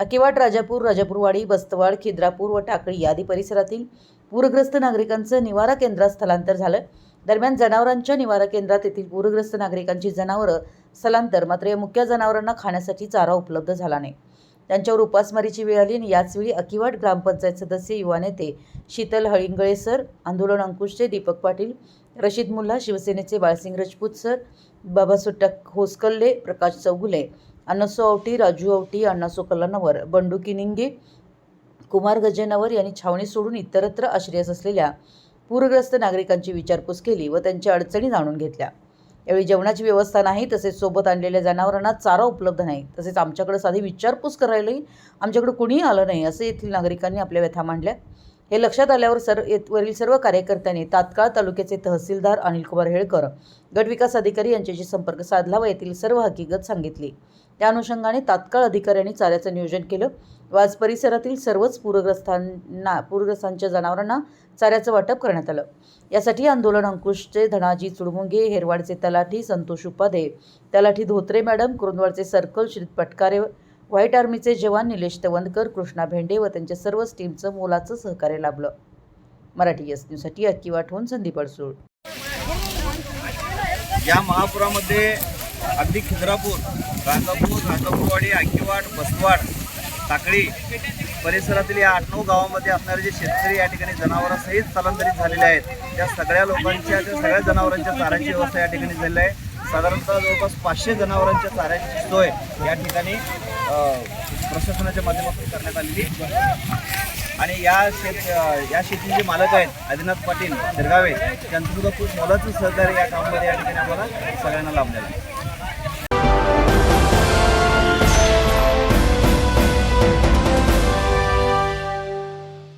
अकिवाट राजापूर राजापूरवाडी बस्तवाड खिद्रापूर व टाकळी आदी परिसरातील पूरग्रस्त नागरिकांचं निवारा केंद्रात स्थलांतर झालं. दरम्यान जनावरांच्या निवारा केंद्रात येथील पूरग्रस्त नागरिकांची जनावरं स्थलांतर मात्र या मुख्य जनावरांना खाण्यासाठी चारा उपलब्ध झाला नाही. त्यांच्यावर उपासमारीची वेळ आली आणि याचवेळी अकिवाट ग्रामपंचायत सदस्य युवा नेते शीतल हळिंगळे सर आंदोलन अंकुशचे दीपक पाटील रशीद मुल्ला शिवसेनेचे बाळसिंग राजपूत सर बाबा होसकल्ले प्रकाश चौगुले अण्णासो अवटी राजू अवटी अण्णासो कल्लानवर बंडुकिनिंगी कुमार गजेनवर यांनी छावणी सोडून इतरत्र आश्रयास असलेल्या पूरग्रस्त नागरिकांची विचारपूस केली व त्यांच्या अडचणी जाणून घेतल्या. यावेळी जेवणाची व्यवस्था नाही तसेच सोबत आणलेल्या जनावरांना चारा उपलब्ध नाही तसेच आमच्याकडे साधी विचारपूस करायलाही आमच्याकडे कुणीही आलं नाही असे येथील नागरिकांनी आपल्या व्यथा मांडल्या. हे लक्षात आल्यावर सर येत- वरील सर्व कार्यकर्त्यांनी तात्काळ तालुक्याचे तहसीलदार अनिलकुमार हेळकर गटविकास अधिकारी यांच्याशी संपर्क साधला व येथील सर्व हकीकत सांगितली. त्या अनुषंगाने तात्काळ अधिकाऱ्यांनी चाऱ्याचं नियोजन केलं व आज परिसरातील सर्वच पूरग्रस्तांना पूरग्रस्तांच्या जनावरांना चाऱ्याचं वाटप करण्यात आलं. यासाठी आंदोलन अंकुशचे धनाजी चुडमुंगे हेरवाडचे तलाठी संतोष उपाध्ये तलाठी धोत्रे मॅडम कुरुंदवाडचे सर्कल श्री पटकारे व्हाईट आर्मीचे जवान निलेश तवंदकर कृष्णा भेंडे व त्यांच्या सर्वच टीमचं मोलाचं सहकार्य लाभलं. मराठी एस न्यूजसाठी अक्की वाठवून संदीप अडसूळ. या महापुरामध्ये अगदी खिद्रापूर राजापूर राजापूरवाडी आकीवाड बसवाड टाकळी परिसरातील या आठ नऊ गावामध्ये असणारे जे शेतकरी या ठिकाणी जनावरांसहित स्थलांतरित झालेले आहेत त्या सगळ्या लोकांच्या त्या सगळ्या जनावरांच्या चाऱ्याची व्यवस्था या ठिकाणी झालेली आहे. साधारणतः जवळपास पाचशे जनावरांच्या चाऱ्याची सोय या ठिकाणी प्रशासनाच्या माध्यमातून करण्यात आलेली आणि या शेत या शेतीचे मालक आहेत आदिनाथ पाटील शिरगावे त्यांचं सुद्धा खूप मोलाचं सहकार्य या कामामध्ये या ठिकाणी आम्हाला सगळ्यांना लाभलेलं आहे.